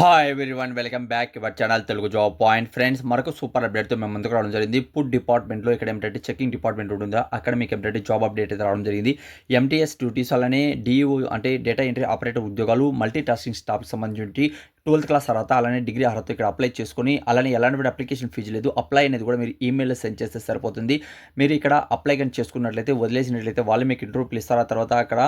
Hi one welcome back your channel Telugu job point friends మరొక super అప్డేట్తో మేము ముందుకు రావడం జరిగింది. ఫుడ్ డిపార్ట్మెంట్లో ఇక్కడ ఏంటంటే చెకింగ్ డిపార్ట్మెంట్ ఉంటుందా. అక్కడ మీకు ఏంటంటే జాబ్ అప్డేట్ అయితే రావడం జరిగింది. ఎంటీఎస్ డ్యూటీస్ అలానే డిఓ అంటే డేటా ఎంట్రీ ఆపరేటర్ ఉద్యోగాలు మల్టీ టాస్కింగ్ స్టాఫ్కి సంబంధించి ట్వెల్త్ క్లాస్ అర్హత అలానే డిగ్రీ అర్హత ఇక్కడ అప్లై చేసుకొని అలానే ఎలాంటి అప్లికేషన్ ఫీజు లేదు. అప్లై అనేది కూడా మీరు ఈమెయిల్లో సెండ్ చేస్తే సరిపోతుంది. మీరు ఇక్కడ అప్లై కానీ చేసుకున్నట్లయితే వదిలేసినట్లయితే వాళ్ళు మీకు ఇంటర్వ్యూ ఇస్తారు ఆ తర్వాత అక్కడ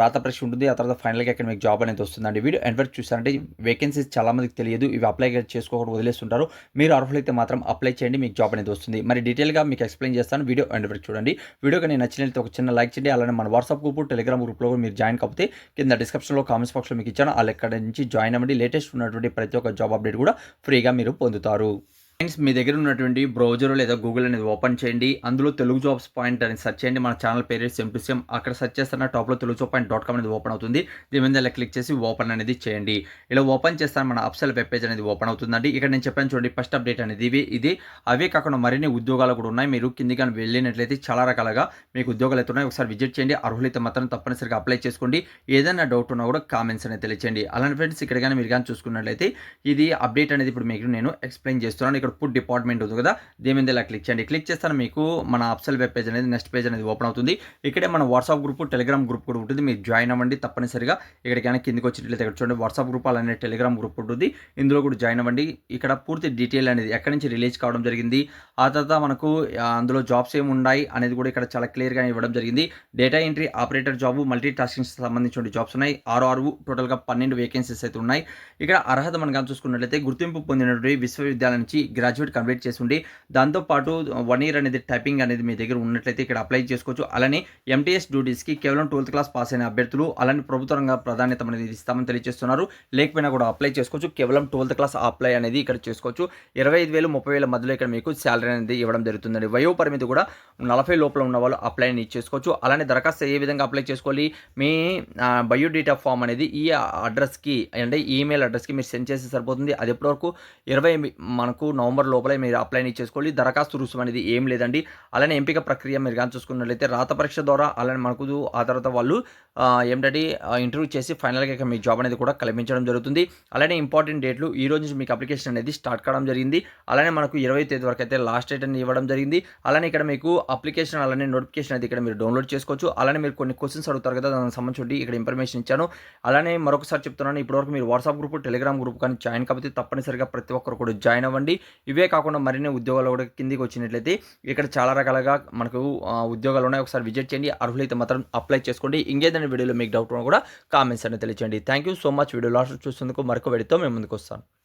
రాత పరీక్ష ఉంటుంది. ఆ తర్వాత ఫైనల్గా ఇక్కడ మీకు జాబ్ అనేది వస్తుందండి. వీడియో ఎండ్ వరకు చూసారంటే వేకెన్సీస్ చాలా మందికి తెలియదు. ఇవి అప్లై చేసుకోకుండా వదిలేస్తుంటారు. మీరు అర్హులైతే మాత్రం అప్లై చేయండి మీకు జాబ్ అనేది వస్తుంది. మరి డీటెయిల్గా మీకు ఎక్స్ప్లెయిన్ చేస్తాను. వీడియో ఎండ్ వరకు చూడండి. వీడియో కానీ నచ్చినట్లయితే ఒక చిన్న లైక్ చేయండి. అలానే మన వాట్సాప్ గ్రూప్ టెలిగ్రామ్ గ్రూప్లో కూడా మీరు జాయిన్ కాకపోతే కింద డిస్క్రిప్షన్లో కామెంట్స్ బాక్స్లో మీకు ఇచ్చాను. వాళ్ళు నుంచి జాయిన్ అవ్వండి. లేటెస్ట్ ఉన్నటువంటి ప్రతి ఒక్క జాబ్ అప్డేట్ కూడా ఫ్రీగా మీరు పొందుతారు. ఫ్రెండ్స్ మీ దగ్గర ఉన్నటువంటి బ్రౌజర్ లేదా గూగుల్ అనేది ఓపెన్ చేయండి. అందులో తెలుగు జాబ్స్ పాయింట్ అని సెర్చ్ చేయండి. మన ఛానల్ పేరు సేమ్ టు సేమ్ అక్కడ సెర్చ్ చేస్తున్న టాప్లో Telugu job point dot com అనేది ఓపెన్ అవుతుంది. దీని మీద ఇలా క్లిక్ చేసి ఓపెన్ అనేది చేయండి. ఇలా ఓపెన్ చేస్తాను. మన అప్సెల్ వెబ్ పేజ్ అనేది ఓపెన్ అవుతుందండి. ఇక్కడ నేను చెప్పాను చూడండి ఫస్ట్ అప్డేట్ అనేది ఇవి. ఇది అవే కాకుండా మరిన్ని ఉద్యోగాలు కూడా ఉన్నాయి. మీరు కింది కానీ వెళ్ళినట్లయితే చాలా రకాలుగా మీకు ఉద్యోగాలు అయితే ఉన్నాయి. ఒకసారి విజిట్ చేయండి. అర్హులైతే మాత్రం తప్పనిసరిగా అప్లై చేసుకోండి. ఏదైనా డౌట్ ఉన్నా కూడా కామెంట్స్ అనేది తెలియచేయండి. అలానే ఫ్రెండ్స్ ఇక్కడ కానీ మీరు కానీ చూసుకున్నట్లయితే ఇది అప్డేట్ అనేది ఇప్పుడు మీకు నేను ఎక్స్ప్లెయిన్ చేస్తున్నాను. ఇక్కడ ఫుడ్ డిపార్ట్మెంట్ ఉంది కదా దీని మీద ఇలా క్లిక్ చేయండి. క్లిక్ చేస్తాను మీకు మన అప్సెల్ వెబ్ పేజ్ అనేది నెక్స్ట్ పేజ్ అనేది ఓపెన్ అవుతుంది. ఇక్కడే మన వాట్సాప్ గ్రూప్ టెలిగ్రామ్ గ్రూప్ కూడా ఉంటుంది. మీరు జాయిన్ అవ్వండి తప్పనిసరిగా. ఇక్కడికైనా కిందకి వచ్చినట్లయితే ఇక్కడ చూడండి వాట్సాప్ గ్రూప్ అలానే టెలిగ్రామ్ గ్రూప్ ఉంటుంది. ఇందులో కూడా జాయిన్ అవ్వండి. ఇక్కడ పూర్తి డీటెయిల్ అనేది ఎక్కడి నుంచి రిలీజ్ కావడం జరిగింది ఆ తర్వాత మనకు అందులో జాబ్స్ ఏమి ఉన్నాయి అనేది కూడా ఇక్కడ చాలా క్లియర్గా ఇవ్వడం జరిగింది. Data entry operator job multi tasking సంబంధించిన జాబ్స్ ఉన్నాయి. ఆరు ఆరు టోటల్గా పన్నెండు వేకెన్సీస్ అయితే ఉన్నాయి. ఇక్కడ అర్హత మనం చూసుకున్నట్లయితే గుర్తింపు పొందినటువంటి విశ్వవిద్యాలయం నుంచి గ్రాడ్యుయేట్ కంప్లీట్ చేసి ఉండి దాంతోపాటు వన్ ఇయర్ అనేది టైపింగ్ అనేది మీ దగ్గర ఉన్నట్లయితే ఇక్కడ అప్లై చేసుకోవచ్చు. అలానే ఎంటీఎస్ డ్యూటీస్కి కేవలం ట్వెల్త్ క్లాస్ పాస్ అయిన అభ్యర్థులు అలానే ప్రభుత్వ రంగ ప్రాధాన్యత అనేది ఇస్తామని తెలియజేస్తున్నారు. లేకపోయినా కూడా అప్లై చేసుకోవచ్చు. కేవలం ట్వెల్త్ క్లాస్ అప్లై అనేది ఇక్కడ చేసుకోవచ్చు. ఇరవై ఐదు వేలు ముప్పై వేల మధ్యలో ఇక్కడ మీకు శాలరీ అనేది ఇవ్వడం జరుగుతుందండి. వయో పరిమితి కూడా నలభై లోపల ఉన్న వాళ్ళు అప్లై అని చేసుకోవచ్చు. అలానే దరఖాస్తు ఏ విధంగా అప్లై చేసుకోవాలి మీ బయోడేటా ఫామ్ అనేది ఈ అడ్రస్కి అంటే ఈమెయిల్ అడ్రస్కి మీరు సెండ్ చేస్తే సరిపోతుంది. అది ఎప్పటివరకు? ఇరవై మనకు నవంబర్ నవంబర్ లోపలే మీరు అప్లై చేసుకోవాలి దరఖాస్తు రుసుము అనేది ఏం లేదండి. అలానే ఎంపిక ప్రక్రియ మీరు కానీ చూసుకున్నట్లయితే రాత పరీక్ష ద్వారా అలానే మనకు ఆ తర్వాత వాళ్ళు ఏంటంటే ఇంటర్వ్యూ చేసి ఫైనల్గా ఇక మీ జాబ్ అనేది కూడా కల్పించడం జరుగుతుంది. అలానే ఇంపార్టెంట్ డేట్లు ఈ రోజు నుంచి మీకు అప్లికేషన్ అనేది స్టార్ట్ కావడం జరిగింది. అలానే మనకు ఇరవై తేదీ వరకు అయితే లాస్ట్ డేట్ అనేది ఇవ్వడం జరిగింది. అలానే ఇక్కడ మీకు అప్లికేషన్ అలానే నోటిఫికేషన్ అయితే ఇక్కడ మీరు డౌన్లోడ్ చేసుకోవచ్చు. అలానే మీరు కొన్ని క్వశ్చన్స్ అడుగుతారు కదా దానికి సంబంధించి ఇక్కడ ఇన్ఫర్మేషన్ ఇచ్చాను. అలానే మరొకసారి చెప్తున్నాను ఇప్పటివరకు మీరు వాట్సాప్ గ్రూప్ టెలిగ్రామ్ గ్రూప్ కానీ జాయిన్ కాకపోతే తప్పనిసరిగా ప్రతి ఒక్కరు కూడా జాయిన్ అవ్వండి. ఇవే కాకుండా మరిన్ని ఉద్యోగాలు కూడా కిందికి వచ్చినట్లయితే ఇక్కడ చాలా రకాలుగా మనకు ఉద్యోగాలు ఉన్నాయి. ఒకసారి విజిట్ చేయండి. అర్హులైతే మాత్రం అప్లై చేసుకోండి. ఇంకేదైనా వీడియోలో మీకు డౌట్ ఉన్నా కూడా కామెంట్స్ అనేది తెలియచేయండి. Thank you so much video last చూసేందుకు మరొక వీడియోతో మేము ముందుకు వస్తాను